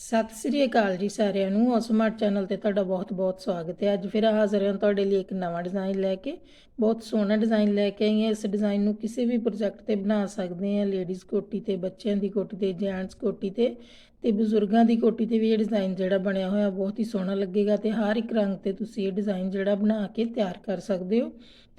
ਸਤਿ ਸ੍ਰੀ ਅਕਾਲ ਜੀ ਸਾਰਿਆਂ ਨੂੰ। ਔਸਮਾਰਟ ਚੈਨਲ ਤੇ ਤੁਹਾਡਾ ਬਹੁਤ-ਬਹੁਤ ਸਵਾਗਤ ਹੈ। ਅੱਜ ਫਿਰ ਹਾਜ਼ਰ ਹਾਂ ਤੁਹਾਡੇ ਲਈ ਇੱਕ ਨਵਾਂ ਡਿਜ਼ਾਈਨ ਲੈ ਕੇ। ਬਹੁਤ ਸੋਹਣਾ ਡਿਜ਼ਾਈਨ ਲੈ ਕੇ ਆਈ ਹਾਂ। ਇਸ ਡਿਜ਼ਾਈਨ ਨੂੰ ਕਿਸੇ ਵੀ ਪ੍ਰੋਜੈਕਟ ਤੇ ਬਣਾ ਸਕਦੇ ਹਾਂ। ਲੇਡੀਜ਼ ਕੋਟੀ ਤੇ, ਬੱਚਿਆਂ ਦੀ ਕੋਟੀ ਤੇ ਜੈਂਟਸ ਕੋਟੀ ਤੇ ਤੇ ਬਜ਼ੁਰਗਾਂ ਦੀ ਕੋਟੀ ਤੇ ਵੀ ਇਹ ਡਿਜ਼ਾਈਨ ਜਿਹੜਾ ਬਣਿਆ ਹੋਇਆ ਬਹੁਤ ਹੀ ਸੋਹਣਾ ਲੱਗੇਗਾ ਤੇ ਹਰ ਇੱਕ ਰੰਗ ਤੇ ਤੁਸੀਂ ਇਹ ਡਿਜ਼ਾਈਨ ਜਿਹੜਾ ਬਣਾ ਕੇ ਤਿਆਰ ਕਰ ਸਕਦੇ ਹੋ।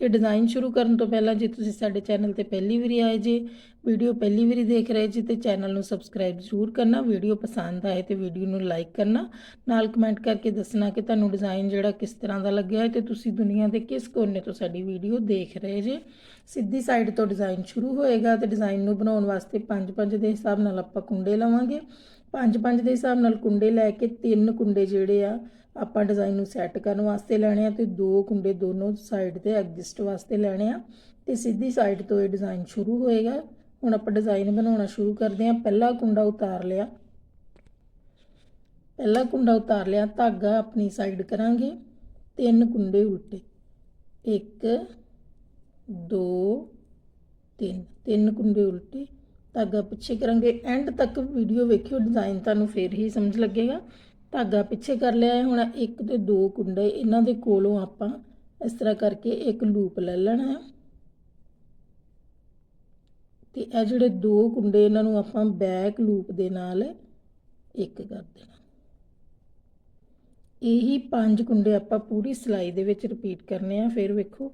ਤੇ ਡਿਜ਼ਾਈਨ ਸ਼ੁਰੂ ਕਰਨ ਤੋਂ ਪਹਿਲਾਂ ਜੇ ਤੁਸੀਂ ਸਾਡੇ ਚੈਨਲ ਤੇ ਪਹਿਲੀ ਵਾਰੀ ਆਏ ਜੇ ਵੀਡੀਓ ਪਹਿਲੀ ਵਾਰੀ ਦੇਖ ਰਹੇ ਜੀ, ਤੇ ਚੈਨਲ ਨੂੰ ਸਬਸਕ੍ਰਾਈਬ ਜ਼ਰੂਰ ਕਰਨਾ ਵੀਡੀਓ ਪਸੰਦ ਆਏ ਤੇ ਵੀਡੀਓ ਨੂੰ ਲਾਈਕ ਕਰਨਾ, ਨਾਲ ਕਮੈਂਟ ਕਰਕੇ ਦੱਸਣਾ ਕਿ ਤੁਹਾਨੂੰ ਡਿਜ਼ਾਈਨ ਜਿਹੜਾ ਕਿਸ ਤਰ੍ਹਾਂ ਦਾ ਲੱਗਿਆ ਹੈ ਤੇ ਤੁਸੀਂ ਦੁਨੀਆ ਦੇ ਕਿਸ ਕੋਨੇ ਤੋਂ ਸਾਡੀ ਵੀਡੀਓ ਦੇਖ ਰਹੇ ਜੇ। ਸਿੱਧੀ ਸਾਈਡ ਤੋਂ ਡਿਜ਼ਾਈਨ ਸ਼ੁਰੂ ਹੋਏਗਾ ਤੇ ਡਿਜ਼ਾਈਨ ਨੂੰ ਬਣਾਉਣ ਵਾਸਤੇ 5-5 ਦੇ ਹਿਸਾਬ ਨਾਲ ਆਪਾਂ ਕੁੰਡੇ ਲਵਾਂਗੇ। 5-5 ਦੇ ਹਿਸਾਬ ਨਾਲ ਕੁੰਡੇ ਲੈ ਕੇ ਤਿੰਨ ਕੁੰਡੇ ਜਿਹੜੇ ਆ ਆਪਾਂ ਡਿਜ਼ਾਈਨ ਨੂੰ ਸੈੱਟ ਕਰਨ ਵਾਸਤੇ ਲੈਣੇ ਆ ਤੇ ਦੋ ਕੁੰਡੇ ਦੋਨੋਂ ਸਾਈਡ ਤੇ ਐਡਜਸਟ ਵਾਸਤੇ ਲੈਣੇ ਆ। ਤੇ ਸਿੱਧੀ ਸਾਈਡ ਤੋਂ ਇਹ ਡਿਜ਼ਾਈਨ ਸ਼ੁਰੂ ਹੋਏਗਾ। ਹੁਣ ਆਪਾਂ ਡਿਜ਼ਾਈਨ ਬਣਾਉਣਾ ਸ਼ੁਰੂ ਕਰਦੇ ਹਾਂ। ਪਹਿਲਾ ਕੁੰਡਾ ਉਤਾਰ ਲਿਆ। ਪਹਿਲਾ ਕੁੰਡਾ ਉਤਾਰ ਲਿਆ। ਧਾਗਾ ਆਪਣੀ ਸਾਈਡ ਕਰਾਂਗੇ। ਤਿੰਨ ਕੁੰਡੇ ਉਲਟੇ। 1 2 3 ਤਿੰਨ ਕੁੰਡੇ ਉਲਟੇ। ਧਾਗਾ ਪਿੱਛੇ ਕਰਾਂਗੇ। ਐਂਡ ਤੱਕ ਵੀਡੀਓ ਵੇਖਿਓ। ਡਿਜ਼ਾਈਨ ਤੁਹਾਨੂੰ ਫੇਰ ਹੀ ਸਮਝ ਲੱਗੇਗਾ। ਧਾਗਾ ਪਿੱਛੇ ਕਰ ਲਿਆ ਹੈ। ਹੁਣ ਇੱਕ ਤੇ ਦੋ ਕੁੰਡੇ ਇਹਨਾਂ ਦੇ ਕੋਲੋਂ ਆਪਾਂ ਇਸ ਤਰ੍ਹਾਂ ਕਰਕੇ ਇੱਕ ਲੂਪ ਲੈ ਲੈਣਾ ਹੈ। ਤੇ ਇਹ ਜਿਹੜੇ ਦੋ ਕੁੰਡੇ ਇਹਨਾਂ ਨੂੰ ਆਪਾਂ ਬੈਕ ਲੂਪ ਦੇ ਨਾਲ ਇੱਕ ਕਰ ਦੇਣਾ। ਇਹੀ ਪੰਜ ਕੁੰਡੇ ਆਪਾਂ ਪੂਰੀ ਸਿਲਾਈ ਦੇ ਵਿੱਚ ਰਿਪੀਟ ਕਰਨੇ ਆ। ਫਿਰ ਵੇਖੋ,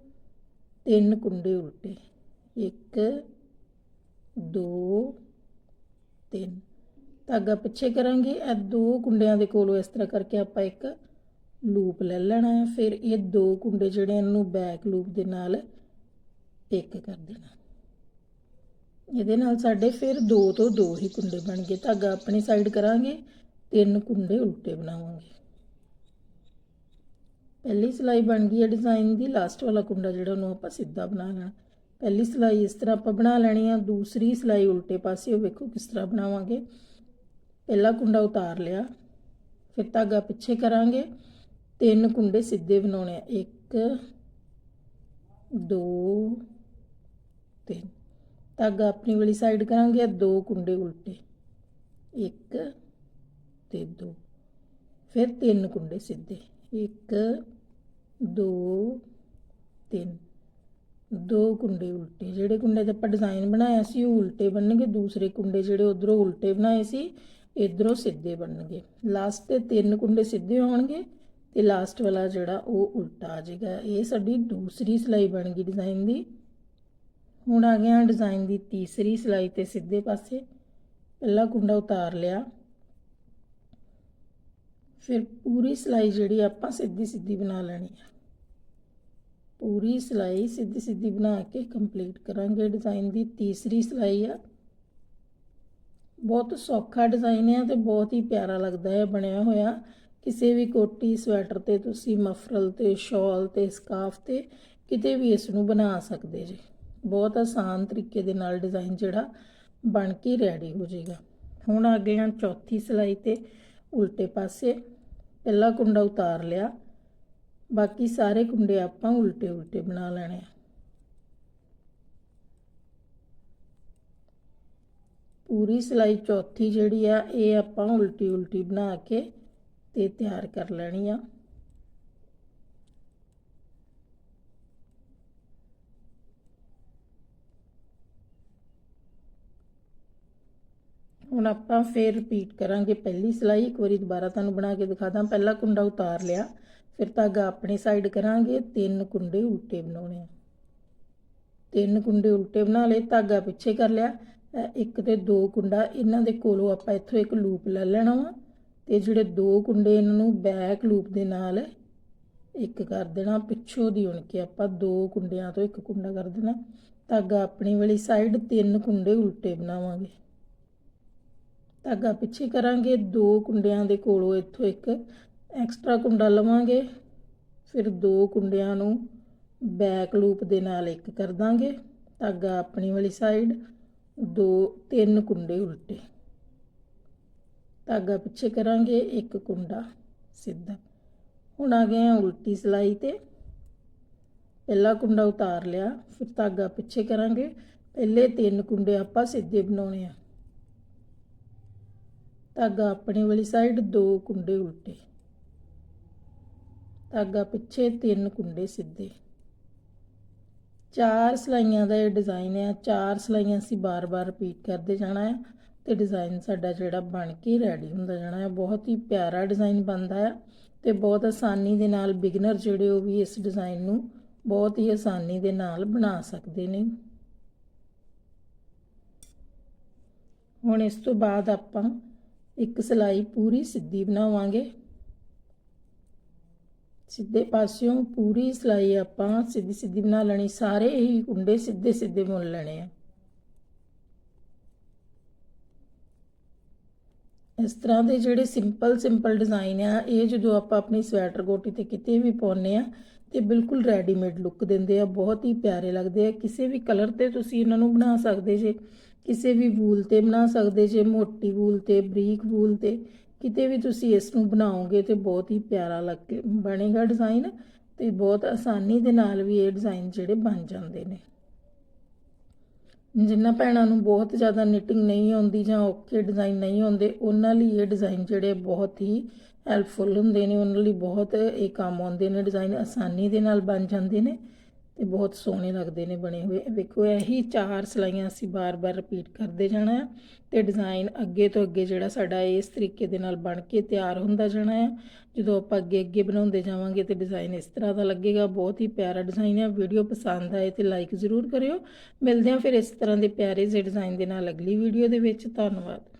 ਤਿੰਨ ਕੁੰਡੇ ਉਲਟੇ। 1 2 3 ਧਾਗਾ ਪਿੱਛੇ ਕਰਾਂਗੇ। ਇਹ ਦੋ ਕੁੰਡਿਆਂ ਦੇ ਕੋਲੋਂ ਇਸ ਤਰ੍ਹਾਂ ਕਰਕੇ ਆਪਾਂ ਇੱਕ ਲੂਪ ਲੈ ਲੈਣਾ ਹੈ। ਫਿਰ ਇਹ ਦੋ ਕੁੰਡੇ ਜਿਹੜੇ ਇਹਨਾਂ ਨੂੰ ਬੈਕ ਲੂਪ ਦੇ ਨਾਲ ਇੱਕ ਕਰ ਦੇਣਾ। ਇਹਦੇ ਨਾਲ ਸਾਡੇ ਫਿਰ ਦੋ ਤੋਂ ਦੋ ਹੀ ਕੁੰਡੇ ਬਣ ਗਏ। ਧਾਗਾ ਆਪਣੀ ਸਾਈਡ ਕਰਾਂਗੇ, ਤਿੰਨ ਕੁੰਡੇ ਉਲਟੇ ਬਣਾਵਾਂਗੇ। ਪਹਿਲੀ ਸਿਲਾਈ ਬਣ ਗਈ ਹੈ ਡਿਜ਼ਾਈਨ ਦੀ। ਲਾਸਟ ਵਾਲਾ ਕੁੰਡਾ ਜਿਹੜਾ, ਉਹਨੂੰ ਆਪਾਂ ਸਿੱਧਾ ਬਣਾ ਲੈਣਾ। ਪਹਿਲੀ ਸਿਲਾਈ ਇਸ ਤਰ੍ਹਾਂ ਆਪਾਂ ਬਣਾ ਲੈਣੀ ਆ। ਦੂਸਰੀ ਸਿਲਾਈ ਉਲਟੇ ਪਾਸੇ, ਉਹ ਵੇਖੋ ਕਿਸ ਤਰ੍ਹਾਂ ਬਣਾਵਾਂਗੇ। ਪਹਿਲਾ ਕੁੰਡਾ ਉਤਾਰ ਲਿਆ, ਫਿਰ ਧਾਗਾ ਪਿੱਛੇ ਕਰਾਂਗੇ। ਤਿੰਨ ਕੁੰਡੇ ਸਿੱਧੇ ਬਣਾਉਣੇ ਆ। 1 2 3 ਧਾਗਾ ਆਪਣੀ ਵਾਲੀ ਸਾਈਡ ਕਰਾਂਗੇ ਆ ਦੋ ਕੁੰਡੇ ਉਲਟੇ। 1 ਤੇ 2 ਫਿਰ ਤਿੰਨ ਕੁੰਡੇ ਸਿੱਧੇ। 1 2 3 ਦੋ ਕੁੰਡੇ ਉਲਟੇ। ਜਿਹੜੇ ਕੁੰਡੇ ਤੇ ਆਪਾਂ ਡਿਜ਼ਾਈਨ ਬਣਾਇਆ ਸੀ, ਉਹ ਉਲਟੇ ਬਣਨਗੇ। ਦੂਸਰੇ ਕੁੰਡੇ ਜਿਹੜੇ ਉਧਰੋਂ ਉਲਟੇ ਬਣਾਏ ਸੀ ਇਧਰੋਂ ਸਿੱਧੇ ਬਣਨਗੇ। ਲਾਸਟ ਤੇ ਤਿੰਨ ਕੁੰਡੇ ਸਿੱਧੇ ਹੋਣਗੇ ਤੇ ਲਾਸਟ ਵਾਲਾ ਜਿਹੜਾ ਉਹ ਉਲਟਾ ਆ ਜਾਏਗਾ। ਇਹ ਸਾਡੀ ਦੂਸਰੀ ਸਲਾਈ ਬਣ ਗਈ ਡਿਜ਼ਾਈਨ ਦੀ। ਹੁਣ ਆ ਗਿਆ ਡਿਜ਼ਾਈਨ ਦੀ ਤੀਸਰੀ ਸਲਾਈ ਤੇ ਸਿੱਧੇ ਪਾਸੇ। ਪਹਿਲਾ ਕੁੰਡਾ ਉਤਾਰ ਲਿਆ। ਫਿਰ ਪੂਰੀ ਸਲਾਈ ਜਿਹੜੀ ਆਪਾਂ ਸਿੱਧੀ ਸਿੱਧੀ ਬਣਾ ਲੈਣੀ ਹੈ ਪੂਰੀ ਸਲਾਈ ਸਿੱਧੀ ਸਿੱਧੀ ਬਣਾ ਕੇ ਕੰਪਲੀਟ ਕਰਾਂਗੇ ਡਿਜ਼ਾਈਨ ਦੀ ਤੀਸਰੀ ਸਲਾਈ ਆ। ਬਹੁਤ ਸੌਖਾ ਡਿਜ਼ਾਈਨ ਹੈ ਤੇ ਬਹੁਤ ਹੀ ਪਿਆਰਾ ਲੱਗਦਾ ਹੈ, ਬਣਿਆ ਹੋਇਆ। ਕਿਸੇ ਵੀ ਕੋਟੀ, ਸਵੈਟਰ ਤੇ ਤੁਸੀਂ ਮਫਰਲ ਤੇ ਸ਼ਾਲ ਤੇ ਸਕਾਫ ਤੇ ਕਿਤੇ ਵੀ ਇਸ ਨੂੰ ਬਣਾ ਸਕਦੇ ਜੀ। ਬਹੁਤ ਆਸਾਨ ਤਰੀਕੇ ਦੇ ਨਾਲ ਡਿਜ਼ਾਈਨ ਜਿਹੜਾ ਬਣ ਕੇ ਰੈਡੀ ਹੋ ਜਾਏਗਾ ਹੁਣ ਆ ਗਏ ਹਾਂ ਚੌਥੀ ਸਿਲਾਈ ਤੇ ਉਲਟੇ ਪਾਸੇ। ਪਹਿਲਾ ਕੁੰਡਾ ਉਤਾਰ ਲਿਆ। ਬਾਕੀ ਸਾਰੇ ਕੁੰਡੇ ਆਪਾਂ ਉਲਟੇ ਉਲਟੇ ਬਣਾ ਲੈਣੇ ਆ। ਪੂਰੀ ਸਿਲਾਈ ਚੌਥੀ ਜਿਹੜੀ ਆ, ਇਹ ਆਪਾਂ ਉਲਟੀ ਉਲਟੀ ਬਣਾ ਕੇ ਤੇ ਤਿਆਰ ਕਰ ਲੈਣੀ ਆ। ਹੁਣ ਆਪਾਂ ਫੇਰ ਰਿਪੀਟ ਕਰਾਂਗੇ ਪਹਿਲੀ ਸਿਲਾਈ। ਇੱਕ ਵਾਰੀ ਦੁਬਾਰਾ ਤੁਹਾਨੂੰ ਬਣਾ ਕੇ ਦਿਖਾਦਾ ਪਹਿਲਾ ਕੁੰਡਾ ਉਤਾਰ ਲਿਆ। ਫਿਰ ਧਾਗਾ ਆਪਣੀ ਸਾਈਡ ਕਰਾਂਗੇ। ਤਿੰਨ ਕੁੰਡੇ ਉਲਟੇ ਬਣਾਉਣੇ ਆ। ਤਿੰਨ ਕੁੰਡੇ ਉਲਟੇ ਬਣਾ ਲਏ, ਧਾਗਾ ਪਿੱਛੇ ਕਰ ਲਿਆ। ਇੱਕ ਤੇ ਦੋ ਕੁੰਡਾ ਇਹਨਾਂ ਦੇ ਕੋਲੋਂ ਆਪਾਂ ਇੱਥੋਂ ਇੱਕ ਲੂਪ ਲੈ ਲੈਣਾ ਵਾ, ਤੇ ਜਿਹੜੇ ਦੋ ਕੁੰਡੇ ਇਹਨਾਂ ਨੂੰ ਬੈਕ ਲੂਪ ਦੇ ਨਾਲ ਇੱਕ ਕਰ ਦੇਣਾ, ਪਿੱਛੋਂ ਦੀ ਉਣ ਕੇ ਆਪਾਂ ਦੋ ਕੁੰਡਿਆਂ ਤੋਂ ਇੱਕ ਕੁੰਡਾ ਕਰ ਦੇਣਾ, ਧਾਗਾ ਆਪਣੀ ਵਾਲੀ ਸਾਈਡ ਤਿੰਨ ਕੁੰਡੇ ਉਲਟੇ ਬਣਾਵਾਂਗੇ। ਧਾਗਾ ਪਿੱਛੇ ਕਰਾਂਗੇ, ਦੋ ਕੁੰਡਿਆਂ ਦੇ ਕੋਲੋਂ ਇੱਥੋਂ ਇੱਕ ਐਕਸਟਰਾ ਕੁੰਡਾ ਲਵਾਂਗੇ, ਫਿਰ ਦੋ ਕੁੰਡਿਆਂ ਨੂੰ ਬੈਕ ਲੂਪ ਦੇ ਨਾਲ ਇੱਕ ਕਰ ਦਾਂਗੇ, ਧਾਗਾ ਆਪਣੀ ਵਾਲੀ ਸਾਈਡ ਦੋ, ਤਿੰਨ ਕੁੰਡੇ ਉਲਟੇ। ਧਾਗਾ ਪਿੱਛੇ ਕਰਾਂਗੇ, ਇੱਕ ਕੁੰਡਾ ਸਿੱਧਾ। ਹੁਣ ਆ ਗਏ ਆ ਉਲਟੀ ਸਲਾਈ ਤੇ। ਪਹਿਲਾ ਕੁੰਡਾ ਉਤਾਰ ਲਿਆ, ਫਿਰ ਧਾਗਾ ਪਿੱਛੇ ਕਰਾਂਗੇ। ਪਹਿਲੇ ਤਿੰਨ ਕੁੰਡੇ ਆਪਾਂ ਸਿੱਧੇ ਬਣਾਉਣੇ ਆ। ਧਾਗਾ ਆਪਣੇ ਵਾਲੀ ਸਾਈਡ ਦੋ ਕੁੰਡੇ ਉਲਟੇ। ਧਾਗਾ ਪਿੱਛੇ ਤਿੰਨ ਕੁੰਡੇ ਸਿੱਧੇ। ਚਾਰ ਸਲਾਈਆਂ ਦਾ ਇਹ ਡਿਜ਼ਾਈਨ ਹੈ ਚਾਰ ਸਲਾਈਆਂ ਅਸੀਂ ਬਾਰ-ਬਾਰ ਰਿਪੀਟ ਕਰਦੇ ਜਾਣਾ ਹੈ ਤੇ ਡਿਜ਼ਾਈਨ ਸਾਡਾ ਜਿਹੜਾ ਬਣ ਕੇ ਰੈਡੀ ਹੁੰਦਾ ਜਾਣਾ ਹੈ ਬਹੁਤ ਹੀ ਪਿਆਰਾ ਡਿਜ਼ਾਈਨ ਬਣਦਾ ਹੈ ਤੇ ਬਹੁਤ ਆਸਾਨੀ ਦੇ ਨਾਲ ਬਿਗਨਰ ਜਿਹੜੇ ਉਹ ਵੀ ਇਸ ਡਿਜ਼ਾਈਨ ਨੂੰ ਬਹੁਤ ਹੀ ਆਸਾਨੀ ਦੇ ਨਾਲ ਬਣਾ ਸਕਦੇ ਨੇ। ਹੁਣ ਇਸ ਤੋਂ ਬਾਅਦ ਆਪਾਂ ਇੱਕ ਸਲਾਈ ਪੂਰੀ ਸਿੱਧੀ ਬਣਾਵਾਂਗੇ। ਸਿੱਧੇ ਪਾਸਿਓਂ ਪੂਰੀ ਸਲਾਈ ਆਪਾਂ ਸਿੱਧੀ ਸਿੱਧੀ ਬਣਾ ਲੈਣੀ, ਸਾਰੇ ਹੀ ਕੁੰਡੇ ਸਿੱਧੇ ਸਿੱਧੇ ਬੁਣ ਲੈਣੇ ਆ। ਇਸ ਤਰ੍ਹਾਂ ਦੇ ਜਿਹੜੇ ਸਿੰਪਲ ਸਿੰਪਲ ਡਿਜ਼ਾਈਨ ਆ, ਇਹ ਜਦੋਂ ਆਪਾਂ ਆਪਣੀ ਸਵੈਟਰ ਗੋਟੀ ਤੇ ਕਿਤੇ ਵੀ ਪਾਉਨੇ ਆ, ਤੇ ਬਿਲਕੁਲ ਰੈਡੀਮੇਡ ਲੁੱਕ ਦਿੰਦੇ ਆ, ਬਹੁਤ ਹੀ ਪਿਆਰੇ ਲੱਗਦੇ ਆ। ਕਿਸੇ ਵੀ ਕਲਰ ਤੇ ਤੁਸੀਂ ਇਹਨਾਂ ਨੂੰ ਬਣਾ ਸਕਦੇ ਜੇ, ਕਿਸੇ ਵੀ ਵੂਲ ਤੇ ਬਣਾ ਸਕਦੇ ਜੇ, ਮੋਟੀ ਵੂਲ ਤੇ, ਬਰੀਕ ਵੂਲ ਤੇ ਕਿਤੇ ਵੀ ਤੁਸੀਂ ਇਸ ਨੂੰ ਬਣਾਓਗੇ ਤੇ ਬਹੁਤ ਹੀ ਪਿਆਰਾ ਲੱਗ ਬਣੇਗਾ ਡਿਜ਼ਾਈਨ ਤੇ ਬਹੁਤ ਆਸਾਨੀ ਦੇ ਨਾਲ ਵੀ ਇਹ ਡਿਜ਼ਾਈਨ ਜਿਹੜੇ ਬਣ ਜਾਂਦੇ ਨੇ। ਜਿਨ੍ਹਾਂ ਭੈਣਾਂ ਨੂੰ ਬਹੁਤ ਜ਼ਿਆਦਾ ਨਿਟਿੰਗ ਨਹੀਂ ਆਉਂਦੀ ਜਾਂ ਔਖੇ ਡਿਜ਼ਾਈਨ ਨਹੀਂ ਆਉਂਦੇ, ਉਹਨਾਂ ਲਈ ਇਹ ਡਿਜ਼ਾਈਨ ਜਿਹੜੇ ਬਹੁਤ ਹੀ ਹੈਲਪਫੁਲ ਹੁੰਦੇ ਨੇ, ਉਹਨਾਂ ਲਈ ਬਹੁਤ ਇਹ ਕੰਮ ਆਉਂਦੇ ਨੇ ਡਿਜ਼ਾਈਨ ਆਸਾਨੀ ਦੇ ਨਾਲ ਬਣ ਜਾਂਦੇ ਨੇ। ਤੇ ਬਹੁਤ ਸੋਹਣੇ ਲੱਗਦੇ ਨੇ ਬਣੇ ਹੋਏ। ਵੇਖੋ, ਇਹੀ ਚਾਰ ਸਲਾਈਆਂ ਅਸੀਂ ਬਾਰ-ਬਾਰ ਰਿਪੀਟ ਕਰਦੇ ਜਾਣਾ ਹੈ ਤੇ ਡਿਜ਼ਾਈਨ ਅੱਗੇ ਤੋਂ ਅੱਗੇ ਜਿਹੜਾ ਸਾਡਾ ਇਸ ਤਰੀਕੇ ਦੇ ਨਾਲ ਬਣ ਕੇ ਤਿਆਰ ਹੁੰਦਾ ਜਾਣਾ ਹੈ। ਜਦੋਂ ਆਪਾਂ ਅੱਗੇ ਅੱਗੇ ਬਣਾਉਂਦੇ ਜਾਵਾਂਗੇ ਤੇ ਡਿਜ਼ਾਈਨ ਇਸ ਤਰ੍ਹਾਂ ਦਾ ਲੱਗੇਗਾ। ਬਹੁਤ ਹੀ ਪਿਆਰਾ ਡਿਜ਼ਾਈਨ ਹੈ। ਵੀਡੀਓ ਪਸੰਦ ਆਏ ਤੇ ਲਾਈਕ ਜ਼ਰੂਰ ਕਰਿਓ। ਮਿਲਦੇ ਹਾਂ ਫਿਰ ਇਸ ਤਰ੍ਹਾਂ ਦੇ ਪਿਆਰੇ ਜਿਹੇ ਡਿਜ਼ਾਈਨ ਦੇ ਨਾਲ ਅਗਲੀ ਵੀਡੀਓ ਦੇ ਵਿੱਚ। ਧੰਨਵਾਦ।